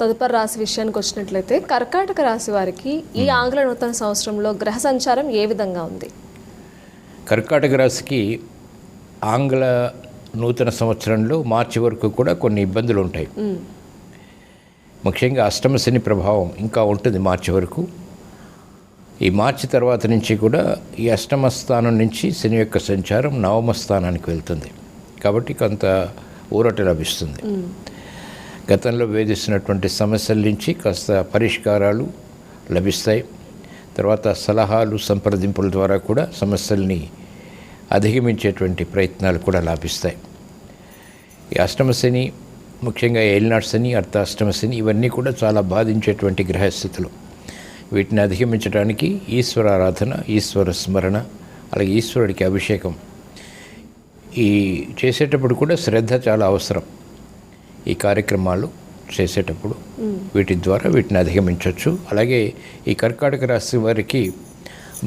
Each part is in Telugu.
తదుపరి రాశి విషయానికి వచ్చినట్లయితే కర్కాటక రాశి వారికి ఈ ఆంగ్ల నూతన సంవత్సరంలో గ్రహ సంచారం ఏ విధంగా ఉంది? కర్కాటక రాశికి ఆంగ్ల నూతన సంవత్సరంలో మార్చి వరకు కూడా కొన్ని ఇబ్బందులు ఉంటాయి. ముఖ్యంగా అష్టమ శని ప్రభావం ఇంకా ఉంటుంది మార్చి వరకు. ఈ మార్చి తర్వాత నుంచి కూడా ఈ అష్టమ స్థానం నుంచి శని యొక్క సంచారం నవమ స్థానానికి వెళ్తుంది. కాబట్టి కొంత ఊరట లభిస్తుంది. గతంలో వేధిస్తున్నటువంటి సమస్యల నుంచి కాస్త పరిష్కారాలు లభిస్తాయి. తర్వాత సలహాలు సంప్రదింపుల ద్వారా కూడా సమస్యల్ని అధిగమించేటువంటి ప్రయత్నాలు కూడా లాభిస్తాయి. ఈ అష్టమ శని ముఖ్యంగా ఏలినాడు శని అర్ధాష్టమ శని ఇవన్నీ కూడా చాలా బాధించేటువంటి గ్రహస్థితులు. వీటిని అధిగమించడానికి ఈశ్వరారాధన ఈశ్వర స్మరణ అలాగే ఈశ్వరుడికి అభిషేకం ఈ చేసేటప్పుడు కూడా శ్రద్ధ చాలా అవసరం. ఈ కార్యక్రమాలు చేసేటప్పుడు వీటి ద్వారా వీటిని అధిగమించవచ్చు. అలాగే ఈ కర్కాటక రాశి వారికి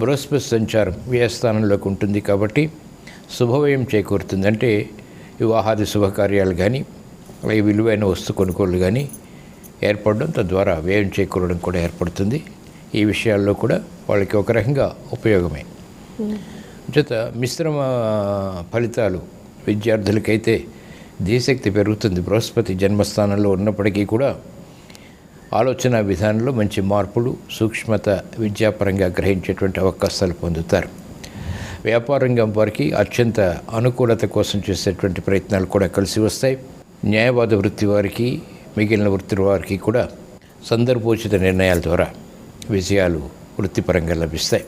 బృహస్పతి సంచారం వ్యయస్థానంలోకి ఉంటుంది కాబట్టి శుభవ్యయం చేకూరుతుంది. అంటే వివాహాది శుభకార్యాలు కానీ అలాగే విలువైన వస్తు కొనుగోలు కానీ ఏర్పడడం తద్వారా వ్యయం చేకూరడం కూడా ఏర్పడుతుంది. ఈ విషయాల్లో కూడా వాళ్ళకి ఒక రకంగా ఉపయోగమే. చేత మిశ్రమ ఫలితాలు విద్యార్థులకైతే ధీశక్తి పెరుగుతుంది. బృహస్పతి జన్మస్థానంలో ఉన్నప్పటికీ కూడా ఆలోచన విధానంలో మంచి మార్పులు సూక్ష్మత విద్యాపరంగా గ్రహించేటువంటి అవకాశాలు పొందుతారు. వ్యాపారంగం వారికి అత్యంత అనుకూలత కోసం చేసేటువంటి ప్రయత్నాలు కూడా కలిసి వస్తాయి. న్యాయవాద వృత్తి వారికి మిగిలిన వృత్తి వారికి కూడా సందర్భోచిత నిర్ణయాల ద్వారా విజయాలు వృత్తిపరంగా లభిస్తాయి.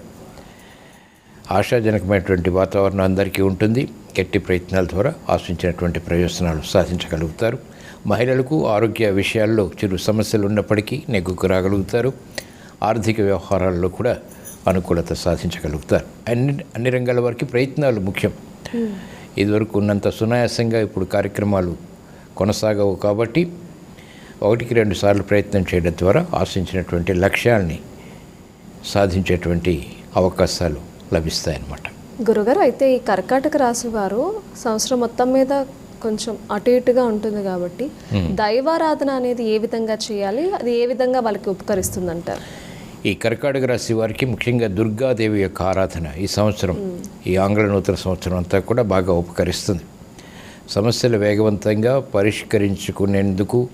ఆశాజనకమైనటువంటి వాతావరణం అందరికీ ఉంటుంది. గట్టి ప్రయత్నాల ద్వారా ఆశించినటువంటి ప్రయోజనాలు సాధించగలుగుతారు. మహిళలకు ఆరోగ్య విషయాల్లో చిరు సమస్యలు ఉన్నప్పటికీ నెగ్గుకు రాగలుగుతారు. ఆర్థిక వ్యవహారాల్లో కూడా అనుకూలత సాధించగలుగుతారు. అన్ని అన్ని రంగాల వారికి ప్రయత్నాలు ముఖ్యం. ఇదివరకు ఉన్నంత సునాయాసంగా ఇప్పుడు కార్యక్రమాలు కొనసాగవు కాబట్టి ఒకటికి రెండు సార్లు ప్రయత్నం చేయడం ద్వారా ఆశించినటువంటి లక్ష్యాల్ని సాధించేటువంటి అవకాశాలు లభిస్తాయన్నమాట. గురుగారు అయితే ఈ కర్కాటక రాశి వారు సంవత్సరం మొత్తం మీద కొంచెం అటు ఇటుగా ఉంటుంది కాబట్టి దైవారాధన అనేది ఏ విధంగా చేయాలి? అది ఏ విధంగా వాళ్ళకి ఉపకరిస్తుంది అంటారు ఈ కర్కాటక రాశి వారికి ముఖ్యంగా దుర్గాదేవి యొక్క ఆరాధన ఈ సంవత్సరం ఈ ఆంగ్ల నూతన సంవత్సరం అంతా కూడా బాగా ఉపకరిస్తుంది. సమస్యలు వేగవంతంగా పరిష్కరించుకునేందుకు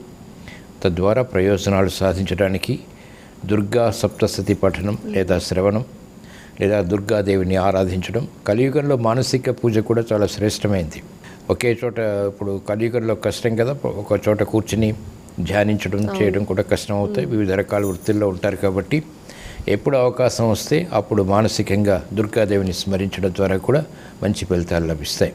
తద్వారా ప్రయోజనాలు సాధించడానికి దుర్గా సప్తసతి పఠనం లేదా శ్రవణం లేదా దుర్గాదేవిని ఆరాధించడం. కలియుగంలో మానసిక పూజ కూడా చాలా శ్రేష్టమైంది. ఒకే చోట ఇప్పుడు కలియుగంలో కష్టం కదా ఒక చోట కూర్చుని ధ్యానించడం చేయడం కూడా కష్టం అవుతాయి వివిధ రకాల వృత్తుల్లో ఉంటారు కాబట్టి ఎప్పుడు అవకాశం వస్తే అప్పుడు మానసికంగా దుర్గాదేవిని స్మరించడం ద్వారా కూడా మంచి ఫలితాలు లభిస్తాయి.